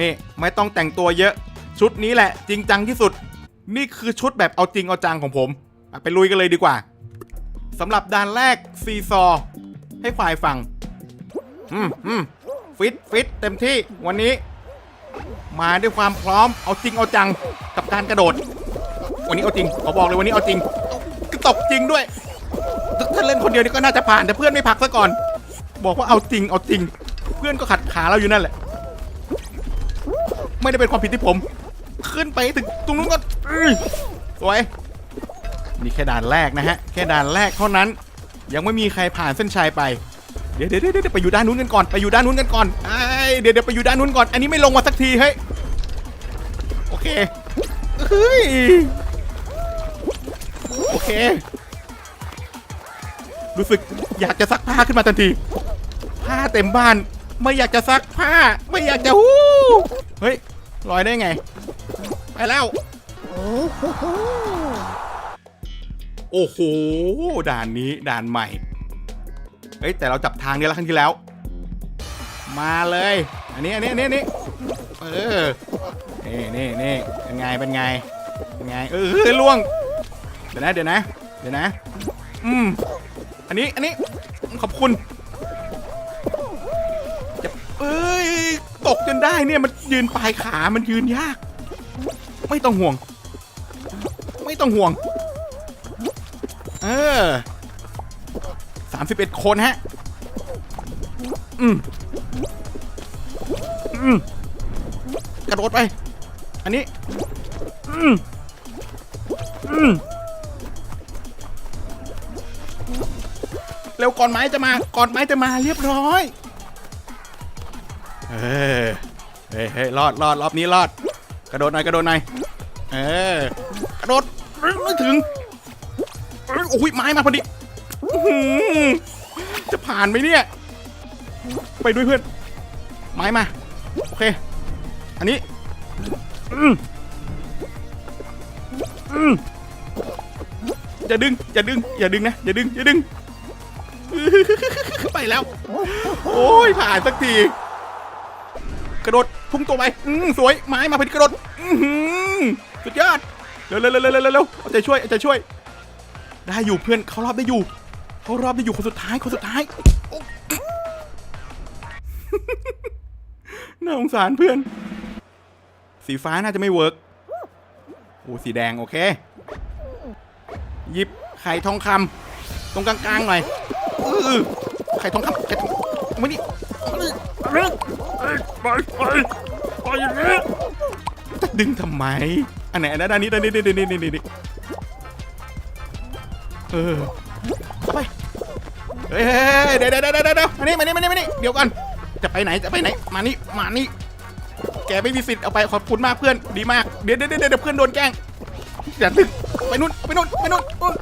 นี่ไม่ต้องแต่งตัวเยอะ ชุดนี้แหละจริงจังที่สุด นี่คือชุดแบบเอาจริงเอาจังของผมไปลุยกันเลยดีกว่าสำหรับด่านแรกซีซอร์ให้ฝ่ายฟังอืมอืมฟิตฟิตเต็มที่วันนี้ มาด้วยความพร้อมเอาจริงเอาจังกับการกระโดด วันนี้เอาจริงขอบอกเลยวันนี้เอาจริงตกจริงด้วยถ้าเล่นคนเดียวนี่ก็น่าจะผ่านแต่เพื่อนไม่พักซะก่อน บอกว่าเอาจริงเอาจริง เพื่อนก็ขัดขาเราอยู่นั่นแหละ ไม่ได้เป็นความผิดที่ผม ขึ้นไปถึงตรงนู้นก็อื้อสวยนี่แค่ด่านแรกนะฮะ แค่ด่านแรกเท่านั้น ยังไม่มีใครผ่านเส้นชัยไป เดี๋ยวเดี๋ยวเดี๋ยวไปอยู่ด้านนู้นกันก่อน ไปอยู่ด้านนู้นกันก่อนไอ้เดี๋ยวเดี๋ยวไปอยู่ด้านนู้นก่อน อันนี้ไม่ลงมาสักทีเฮ้ย โอเค เฮ้ย โอเค รู้สึกอยากจะซักผ้าขึ้นมาทันที ผ้าเต็มบ้าน ไม่อยากจะซักผ้า ไม่อยากจะฮู้ เฮ้ย ลอยได้ไง ไปแล้ว โอ้โห ด่านนี้ด่านใหม่เฮ้ยแต่เราจับทางเดียวแล้วครั้งที่แล้ว มาเลย อันนี้อันนี้อันนี้อันนี้เออนี่นี่นี่เป็นไงเป็นไงเป็นไงเออล่วง เดี๋ยวนะเดี๋ยวนะ เดี๋ยวนะ อืม อันนี้อันนี้ขอบคุณ เนี่ยมันยืนปลายขามันยืนยาก ไม่ต้องห่วง ไม่ต้องห่วง เออสามสิบเอ็ดคนฮะ อืมอืมกระโดดไป อันนี้ อืมอืมเร็วก่อนไม้จะมาก่อนไม้จะมาเรียบร้อย เออ เฮ้ยเฮ้ยรอดรอดรอบนี้รอด กระโดดหน่อยกระโดดหน่อยเออกระโดดไม่ถึงโอ้ยไม้มาพอดีจะผ่านไหมเนี่ย ไปด้วยเพื่อน ไม้มา โอเค อันนี้อย่าดึงอย่าดึงอย่าดึงนะอย่าดึงอย่าดึง ไปแล้ว โอ้ยผ่านสักที กระโดด พุ่งตัวไปอืมสวยไม้มาพอดีกระโดดอือหือสุดยอดเร็วเร็วเร็วเร็วเร็วเอาใจช่วยเอาใจช่วย ได้อยู่เพื่อนเขารอบได้อยู่เขารอบได้อยู่คนสุดท้ายคนสุดท้ายน่าสงสารเพื่อน สีฟ้าน่าจะไม่เวิร์กโอ้สีแดงโอเคหยิบไข่ทองคำตรงกลางๆหน่อยไข่ทองคำไข่ทอง มานี่เอามานี่เอามานี่เอ้ยไปไปไปอย่างนี้ดึงทำไม อันไหนอันนั้นอันนี้อันนี้นี่นี่นี่นี่เออไปเฮ้ยเฮ้ยเฮ้ยเดี๋ยวเดี๋ยวเดี๋ยวเดี๋ยวเดี๋ยมานี่มานี่มานี่มานี่เดี๋ยวก่อนจะไปไหนจะไปไหน มานี่มานี่ แกไม่มีสิทธิ์เอาไปขอบคุณมากเพื่อนดีมากเดี๋ยวเดี๋ยวเดี๋ยวเพื่อนโดนแกล้งอย่าตึกไปนู่นไปนู่นไปนู่นนู่น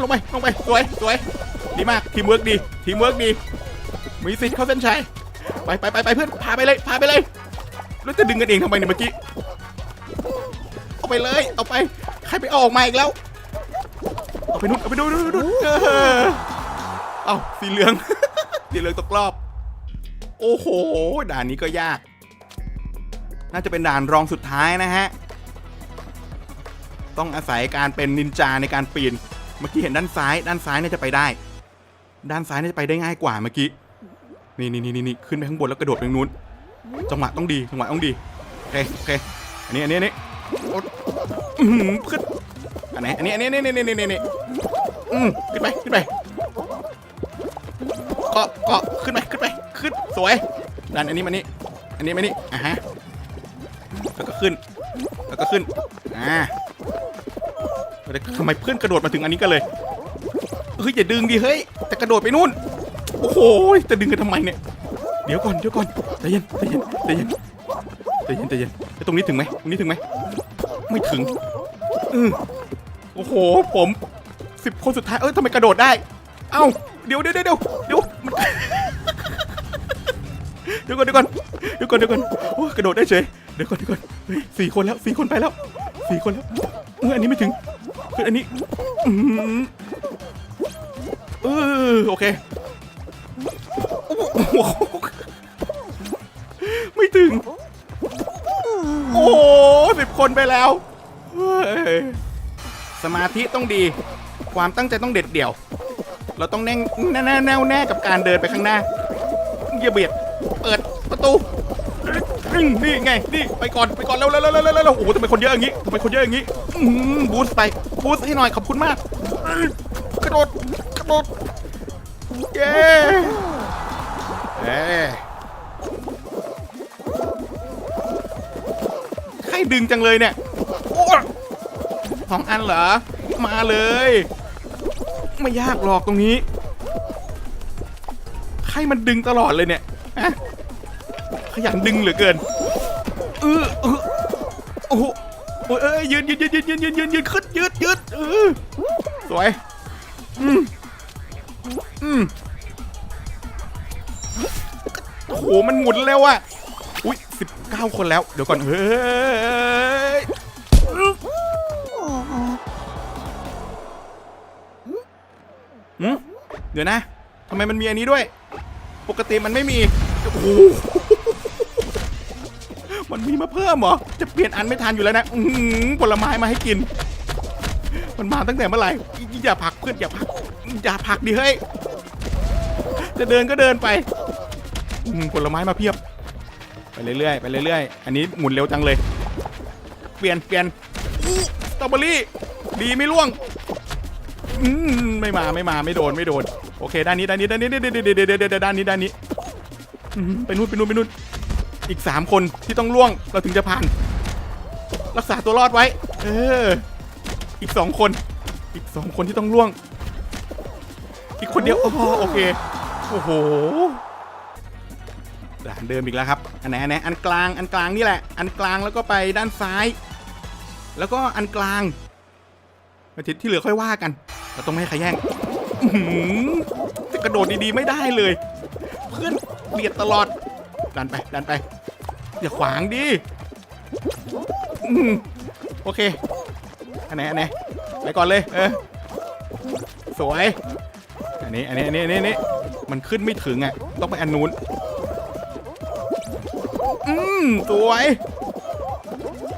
ลงไปลงไปสวยสวยดีมากทีมเวิร์กดีทีมเวิร์กดี มีสิทธิ์เข้าเส้นชัยไปไปไปไปเพื่อนพาไปเลยพาไปเลยแล้วจะดึงกันเองทำไมเนี่ยเมื่อกี้เอาไปเลยเอาไปใครไปเอาออกมาอีกแล้วเอาไปนู่นเอาไปดูดูดูดูเออเอาสีเหลืองสีเหลืองตกรอบ โอ้โหด่านนี้ก็ยาก น่าจะเป็นด่านรองสุดท้ายนะฮะต้องอาศัยการเป็นนินจาในการปีน เมื่อกี้เห็นด้านซ้าย ด้านซ้ายน่าจะไปได้ ด้านซ้ายน่าจะไปได้ง่ายกว่าเมื่อกี้ นี่นี่นี่นี่ขึ้นไปข้างบนแล้วกระโดดไปทางนู้น จังหวะต้องดี จังหวะต้องดี โอเค โอเค อันนี้ อันนี้ อันนี้ขึ้นอันไหน อันนี้ อันนี้นี่นี่นี่นี่นี่อืมขึ้นไป ขึ้นไปเกาะเกาะขึ้นไป ขึ้นไป ขึ้น สวยดันอันนี้มานี่อันนี้มานี่อะฮะ แล้วก็ขึ้น แล้วก็ขึ้น อ่าทำไมเพื่อนกระโดดมาถึงอันนี้กันเลย เฮ้ยอย่าดึงดิ เฮ้ยจะกระโดดไปนู่น โอ้โหจะดึงกันทำไมเนี่ย เดี๋ยวก่อนเดี๋ยวก่อนใจเย็นใจเย็นใจเย็นใจเย็นใจเย็นไอ้ตรงนี้ถึงไหมตรงนี้ถึงไหมไม่ถึงอือโอ้โห ผมสิบคนสุดท้าย เอ้ยทำไมกระโดดได้ เอ้า เดี๋ยวเดี๋ยวเดี๋ยวเดี๋ยวเดี๋ยวมันเดี๋ยวก่อนเดี๋ยวก่อนเดี๋ยวก่อนเดี๋ยวก่อนโอ้กระโดดได้เฉยเดี๋ยวก่อนเดี๋ยวก่อนเฮ้ยสี่คนแล้วสี่คนไปแล้วสี่คนแล้วเอออันนี้ไม่ถึงเฮ้ยอันนี้อืมเออโอเค โอ้โหไม่ถึงคนไปแล้ว สมาธิต้องดี ความตั้งใจต้องเด็ดเดี่ยว เราต้องแน่งแน่แน่แน่แน่กับการเดินไปข้างหน้าอย่าเบียด เปิดประตู นี่ไง นี่ไปก่อน ไปก่อนเร็วเร็วเร็วเร็วเร็วเร็วโอ้โหทำไมคนเยอะอย่างนี้ทำไมคนเยอะอย่างนี้บูสต์ไป บูสต์ให้หน่อย ขอบคุณมาก กระโดด กระโดด เย้ เอ้ใครดึงจังเลยเนี่ยโอ้สองอันเหรอ มาเลย ไม่ยากหรอกตรงนี้ ใครมันดึงตลอดเลยเนี่ยขยันดึงเหลือเกินเออเออโอ้โหโอ้ยเอ้ยยืนยืนยืนยืนยืนยืนยืนยืนขึ้นยืดยืดเออสวย อืมอืม โอ้โห มันหมุนเร็วอะอุ้ยสิบเก้าคนแล้ว เดี๋ยวก่อน เฮ้ย หืมเดี๋ยวนะ ทำไมมันมีอันนี้ด้วย ปกติมันไม่มี โอ้โห มันมีมาเพิ่มเหรอ จะเปลี่ยนอันไม่ทันอยู่แล้วนะ อือหือผลไม้มาให้กิน มันมาตั้งแต่เมื่อไหร่อย่าผลักเพื่อนอย่าผลัก อย่าผลักดิเฮ้ย จะเดินก็เดินไป อืมผลไม้มาเพียบ ไปเรื่อยๆไปเรื่อยๆ อันนี้หมุนเร็วจังเลย เปลี่ยนเปลี่ยนอู้สตรอเบอรี่ ดีไม่ล่วง อืมไม่มาไม่มาไม่โดนไม่โดน โอเคด้านนี้ด้านนี้ด้านนี้ดี๋ยวเดี๋ยวเดี๋ยวเดี๋ยวเดี๋ยวด้านนี้ด้านนี้ไปนู่นไปนู่นไปนู่น อีกสามคนที่ต้องล่วงเราถึงจะผ่าน รักษาตัวรอดไว้ เออ อีกสองคน อีกสองคนที่ต้องล่วง อีกคนเดียวโอเค โอ้โห ด่านเดิมอีกแล้วครับ อันไหนอันไหนอันกลางอันกลางนี่แหละ อันกลางแล้วก็ไปด้านซ้าย แล้วก็อันกลางอาทิตย์ที่เหลือค่อยว่ากัน เราต้องไม่ให้ใครแย่งจะกระโดดดีๆไม่ได้เลย เพื่อนเบียดตลอด ดันไปดันไปอย่าขวางดิโอเค อันไหนอันไหนไปก่อนเลย เออ สวย อันนี้ อันนี้ อันนี้อันนี้ มันขึ้นไม่ถึงอะ ต้องไปอันนู้น มสวย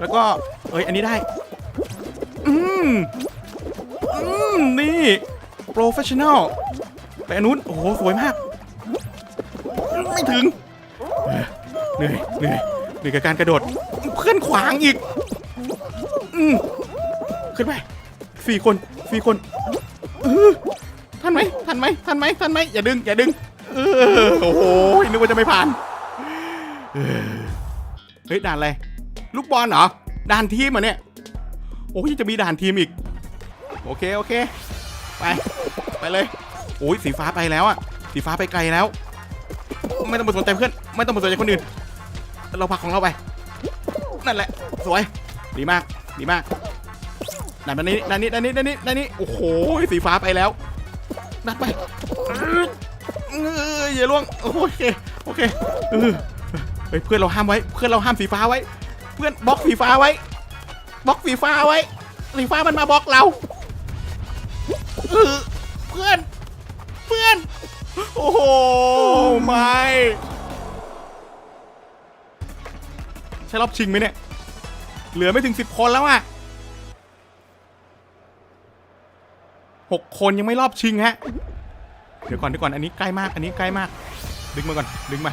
แล้วก็ เอ้ย อันนี้ได้ อืม อืม นี่ โปรเฟชชั่นอลไปอนนู้นโอ้โห สวยมาก ไม่ถึง เหนื่อย เหนื่อย เหนื่อยกับการกระโดด เพื่อนขวางอีก อืม ขึ้นไปสี่คนสี่คนเออทันไหมทันไหมทันไหมทันไหมอย่าดึง อย่าดึง เออ โอ้โหนึกว่าจะไม่ผ่านเอ ฮ้ยด่านอะไร ลูกบอลเหรอ ด่านทีมเหรอเนี่ย โอ้ยจะมีด่านทีมอีก โอเคโอเค ไป ไปเลย โอ้ยสีฟ้าไปแล้วอะสีฟ้าไปไกลแล้ว ไม่ต้องไปสนใจเพื่อน ไม่ต้องไปสนใจคนอื่น เราพักของเราไป นั่นแหละ สวย ดีมาก ดีมากด้านนี้ด้านนี้ด้านนี้ด้านนี้ด้านนี้ โอ้โห สีฟ้าไปแล้วดันไปเอออย่าล่วง โอเค โอเค เฮ้ยเพื่อนเราห้ามไว้ เพื่อนเราห้ามสีฟ้าไว้ เพื่อนบล็อกสีฟ้าไว้บล็อกสีฟ้าไว้สีฟ้ามันมาบล็อกเราเออเพื่อน เพื่อน โอ้โห ไม่ ใช่รอบชิงไหมเนี่ย เหลือไม่ถึงสิบคนแล้วอะหกคนยังไม่รอบชิงฮะ เดี๋ยวก่อนเดี๋ยวก่อน อันนี้ใกล้มาก อันนี้ใกล้มาก ดึงมาก่อน ดึงมา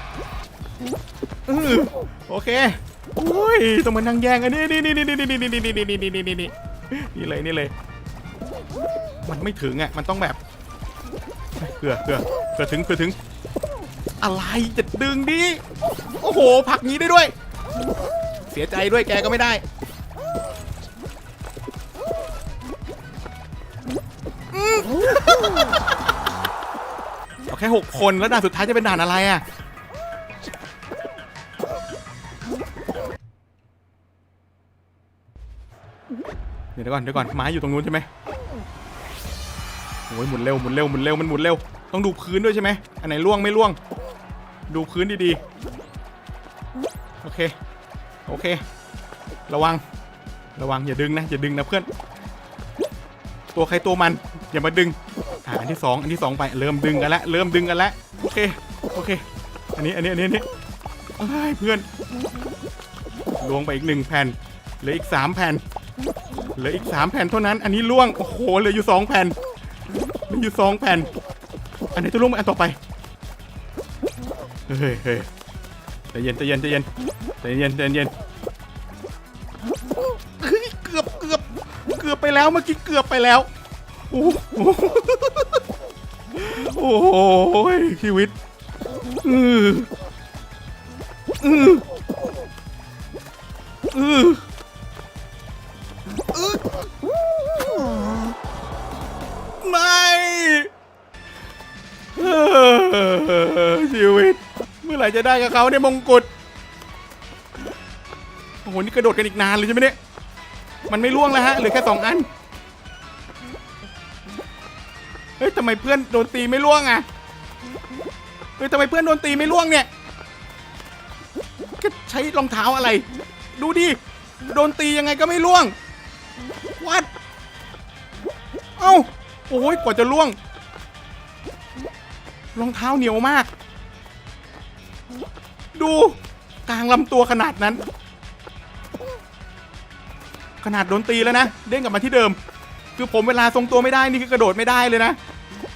ออโอเคโอ้ยต้องมานั่งแย่งอันนี้นี่นี่นี่นี่นี่นี่นี่นี่นี่นี่นี่นี่นี่นี่เลยนี่เลย มันไม่ถึงอะมันต้องแบบเผื่อเผื่อเผื่อถึงเผื่อถึง อะไรจะดึงดิโอ้โหผักงี้ได้ด้วย เสียใจด้วยแกก็ไม่ได้เอาแค่หกคนแล้วด่านสุดท้ายจะเป็นด่านอะไรอะ เดี๋ยวก่อนเดี๋ยวก่อนไม้อยู่ตรงนู้นใช่ไหมโอ้ยหมุนเร็วหมุนเร็วหมุนเร็วมันหมุนเร็ว ต้องดูพื้นด้วยใช่ไหมอันไหนล่วงไม่ล่วง ดูพื้นดีๆ โอเค โอเค ระวัง ระวังอย่าดึงนะอย่าดึงนะเพื่อน ตัวใครตัวมันอย่ามาดึงอ่าอันที่สองอันที่สองไปเริ่มดึงกันแล้วเริ่มดึงกันแล้วโอเคโอเค อันนี้อันนี้อันนี้อันนี้เอ้ยเพื่อนลวงไปอีกหนึ่งแผ่นเหลืออีกสามแผ่น เหลืออีกสามแผ่นเท่านั้น อันนี้ล่วง โอ้โห เหลืออยู่สองแผ่นเหลืออยู่สองแผ่น อันไหนจะล่วงอันต่อไป เฮ้ยเฮ้ยใจเย็นใจเย็นใจเย็นใจเย็นใจเย็นเฮ้ยเกือบเกือบเกือบไปแล้วเมื่อกี้เกือบไปแล้ว โอ้โหโอ้โหชีวิตอืออืออือ อชีวิต เมื่อไหร่จะได้กับเขาเนี่ยมงกุฎโอ้โหนี่กระโดดกันอีกนานเลยใช่ไหมเนี่ย มันไม่ล่วงแล้วฮะเหลือแค่สองอัน เฮ้ยทำไมเพื่อนโดนตีไม่ล่วงอะ เฮ้ยทำไมเพื่อนโดนตีไม่ล่วงเนี่ย ก็ใช้รองเท้าอะไร ดูดิ โดนตียังไงก็ไม่ล่วงวัดเอ้า โอ้ยกว่าจะล่วง รองเท้าเหนียวมาก ดูกลางลำตัวขนาดนั้น ขนาดโดนตีแล้วนะ เด้งกลับมาที่เดิม คือผมเวลาทรงตัวไม่ได้นี่คือกระโดดไม่ได้เลยนะ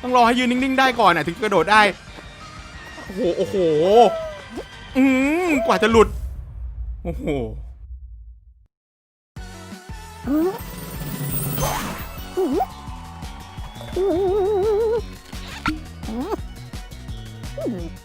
ต้องรอให้ยืนนิ่งๆได้ก่อนอะถึงกระโดดได้ โอ้โหโอ้โหอืมกว่าจะหลุด โอ้โห Hmm.